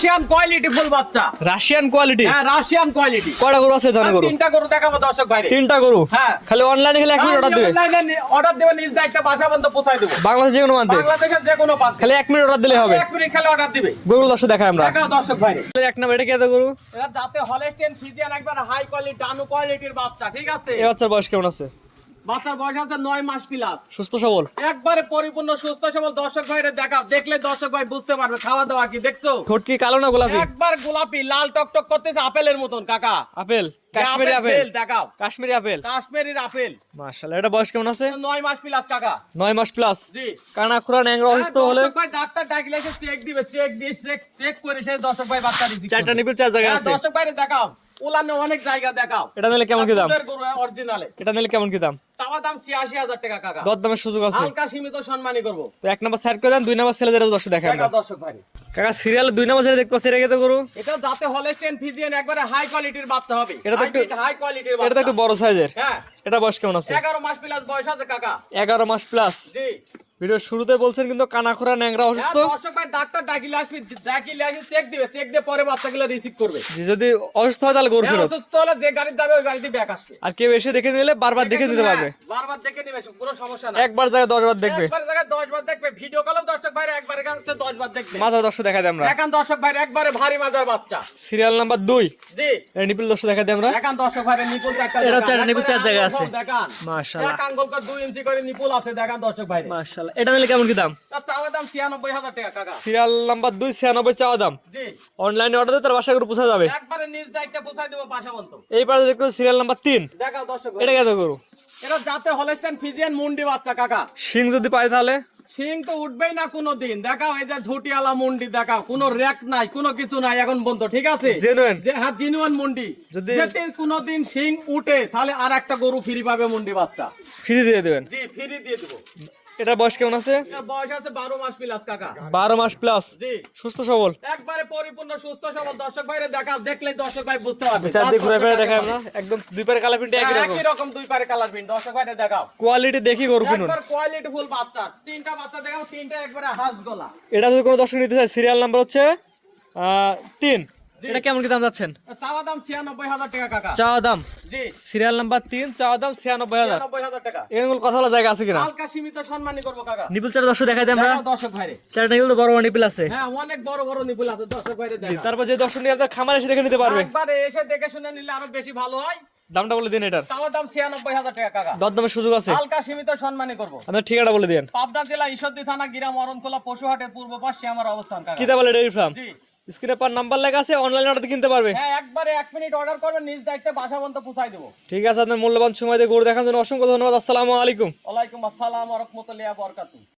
Russian quality full বাচ্চা। Russian quality হ্যাঁ Russian quality কয়টা গরু আছে ধান গরু? তিনটা গরু দেখাবো দর্শক ভাই তিনটা গরু? হ্যাঁ। খালি অনলাইনে খেলে এক মিনিট অর্ডার দিবে? অর্ডার দেবেন নিজ দায়িত্বে বাসা বন্ধ পৌঁছায় দেবো। বাংলাদেশ যে কোনো মানতে বাংলাদেশের যে কোনো প্রান্তে। খালি এক মিনিট অর্ডার দিলে হবে। এক মিনিট খালি অর্ডার দিবে। গরু দর্শক দেখাই আমরা। দেখাও দর্শক ভাইরে। এক নাম্বার এটা কি গরু? এরা যাতে হলেস্টেন ফিজিয়ান একবার হাই কোয়ালিটি ডানু কোয়ালিটির বাচ্চা ঠিক আছে? এ বাচ্চার বয়স কেমন আছে? বাচ্চার বয়স আছে নয় মাস প্লাস সুস্থ সবল। একবারে পরিপূর্ণ সুস্থ সবল দর্শক ভাইরে দেখাও দেখলে দর্শক ভাই বুঝতে পারবে খাওয়া দাওয়া কি দেখছ? ঠোঁট কি কালো না গোলাপি? একবার গোলাপি লাল টকটক করতেছে আপেলের মতন কাকা। আপেল? কাশ্মীরি আপেল? দেখাও। কাশ্মীরি আপেল? কাশ্মীরির আপেল। মাশাআল্লাহ এটা বয়স কেমন আছে? নয় মাস প্লাস কাকা। নয় মাস প্লাস জি। কানা খুরা ন্যাংরা অসুস্থ হ্যাঁ, হলে দর্শক ভাই ডাক্তার ডাকলে এসে চেক দিবে চেক দিয়ে চেক চেক করে সে দর্শক ভাই বাচ্চা রিসিভ চারটা নিপিল চার জায়গায় আছে। দর্শক ভাইরে দেখাও। উলানে অনেক জায়গা দেখাও। এটা নিলে কেমন কি দাম? গরু অরিজিনালে এটা নিলে কেমন কি দাম? চাওয়া দাম ছিয়াশি হাজার টাকা কাকা। দর দামের সুযোগ আছে। হালকা সীমিত সম্মানী করব। তো এক নাম্বার সাইড করে দেন দুই নাম্বার ছেলেদের দর্শক দেখাই আমরা। দর্শক ভাই। কাকা সিরিয়াল দুই নাম্বার ছেলে দেখতে পাচ্ছি গরু। এটা যাতে হলেস্টেন ফিজিয়ান একবারে হাই কোয়ালিটির বাচ্চা হবে। এটা তো একটু- হাই কোয়ালিটির এটা তো একটু বড় সাইজের হ্যাঁ। এটা বয়স কেমন আছে? এগারো মাস প্লাস বয়স আছে কাকা। এগারো মাস প্লাস জি। ভিডিও শুরুতে বলছেন কিন্তু কানা খুরা ন্যাংরা অসুস্থ। দর্শক ভাই ডাক্তার ডাকিলে আসবি ডাকিলে আসবি চেক দিবে চেক দিয়ে পরে বাচ্চাগুলো রিসিভ করবে। যে যদি অসুস্থ হয় তাহলে গরু হ্যাঁ, অসুস্থ হলে যে গাড়ি যাবে ওই গাড়িতে ব্যাক আসবে। আর কেউ এসে দেখে নিলে বারবার দেখে দিতে পারবে। হ্যাঁ, বারবার দেখে নিবে কোনো সমস্যা না একবার জায়গায় দশ বার দেখবে। একবার জায়গায় দশ বার দেখবে ভিডিও কলেও দর্শক ভাইরে একবারে কাছে দশ বার দেখবে। মাথা দর্শক দেখা দিই আমরা। দেখান দর্শক ভাইরে একবারে ভারী মাজার বাচ্চা। সিরিয়াল নাম্বার দুই। জি। এটা নিপিল দর্শক দেখা দিই আমরা। দেখান দর্শক ভাইরে নিপুল চারটা এটা। চারটা নিপুল চার জায়গায় আছে। দেখান। মাশাআল্লাহ। এক আঙ্গুল করে দুই ইঞ্চি করে নিপুল আছে দেখান দর্শক ভাইরে। মাশাআল্লাহ এটা নিলে কেমন কি দাম? চাওয়া দাম ছিয়ানব্বই হাজার টাকা কাকা। সিরিয়াল নাম্বার দুই ছিয়ানব্বই চাওয়া দাম। জি। অনলাইনে অর্ডার দিয়ে তার বাসা করে পৌঁছা যাবে। একবারে নিজ দায়িত্বে পৌঁছাই দেবো পাশা বলতো। এই পাশে দেখতে সিরিয়াল নাম্বার তিন। দেখাও দর্শক এটা ভাই কত গরু? এটা যাতে হলেস্টাইন ফিজিয়ান মুন্ডি বাচ্চা কাকা। শিং যদি পায় তাহলে? সিং তো উঠবেই না কোনো দিন দেখাও এই যে ঝুটিয়ালা মুন্ডি দেখাও। কোনো র্যাক নাই কোনো কিছু নাই এখন বন্ধ ঠিক আছে? Genuine? যে হ্যাঁ জিনুয়ান মুন্ডি। যদি- যদি কোনো দিন সিং উঠে তাহলে আর একটা গরু ফ্রি পাবে মুন্ডি বাচ্চা। ফ্রি দিয়ে দেবেন? জি ফ্রি দিয়ে দেবো। এটার বয়স কেমন আছে? বয়স আছে বারো মাস প্লাস কাকা। বারো মাস প্লাস সুস্থ সবল? একবারে পরিপূর্ণ সুস্থ সবল। দর্শক ভাইরে দেখাও দেখলে দর্শক ভাই বুঝতে পারবে। চারদিক ঘুরে ফিরে বছর আমরা। একদম দুই পারে কালার প্রিন্ট একই হ্যাঁ, রকম। একই রকম দুই পারে কালার প্রিন্ট দর্শক ভাইরে দেখাও। কোয়ালিটি দেখি গরু কিনুন। একবার কোয়ালিটি ফুল বাচ্চা। তিনটা বাচ্চা দেখাও তিনটা একবারে হাঁস গলা। এটা যদি কোনো দর্শক নিতে চায় সিরিয়াল নাম্বার হচ্ছে আহ, তিন। এটা কেমন কি দাম যাচ্ছেন? চাওয়া দাম ছিয়ানব্বই হাজার টাকা কাকা। চাওয়া দাম? জি। সিরিয়াল নাম্বার তিন চাওয়া দাম ছিয়ানব্বই হাজার। টাকা। এগুলো কথা বলা জায়গা আছে কিনা? হালকা সীমিত করব কাকা। নিপুল চার দর্শক দেখাই আমরা। দর্শক ভাইরে। চারটা নিপুল বড় বড় নিপিল আছে? হ্যাঁ অনেক বড় বড় নিপুল আছে দর্শক ভাইরে জি, তারপর যে দর্শক নিয়ে আপনার খামার এসে দেখে নিতে পারবে। একবারে এসে দেখে শুনে নিলে আরও বেশি ভালো হয়। দামটা বলে দিন এটার। তাও দাম ছিয়ানব্বই হাজার টাকা কাকা। দরদামের সুযোগ আছে। হালকা সীমিত সম্মানী করব। আপনার ঠিকানা বলে দিন। পাবনা জেলা ঈশ্বরদী থানা গিরাম অরণখোলা পশুহাটের পূর্ব পাশে আমার অবস্থান কাকা। কিতা বলে ডেয়ারি ফার্ম? জি। স্ক্রিনে পার নাম্বার লেখা আছে অনলাইন অর্ডার কিনতে পারবে। হ্যাঁ একবারে 1 মিনিট অর্ডার করবেন নিজ দায়িত্বে বাসা পর্যন্ত পৌঁছাই দেব। ঠিক আছে আপনার মূল্যবান সময় দিয়ে গরু দেখার জন্য অসংখ্য ধন্যবাদ আসসালামু আলাইকুম। ওয়া আলাইকুম আসসালাম ওয়া রাহমাতুল্লাহি ওয়া বরকাতু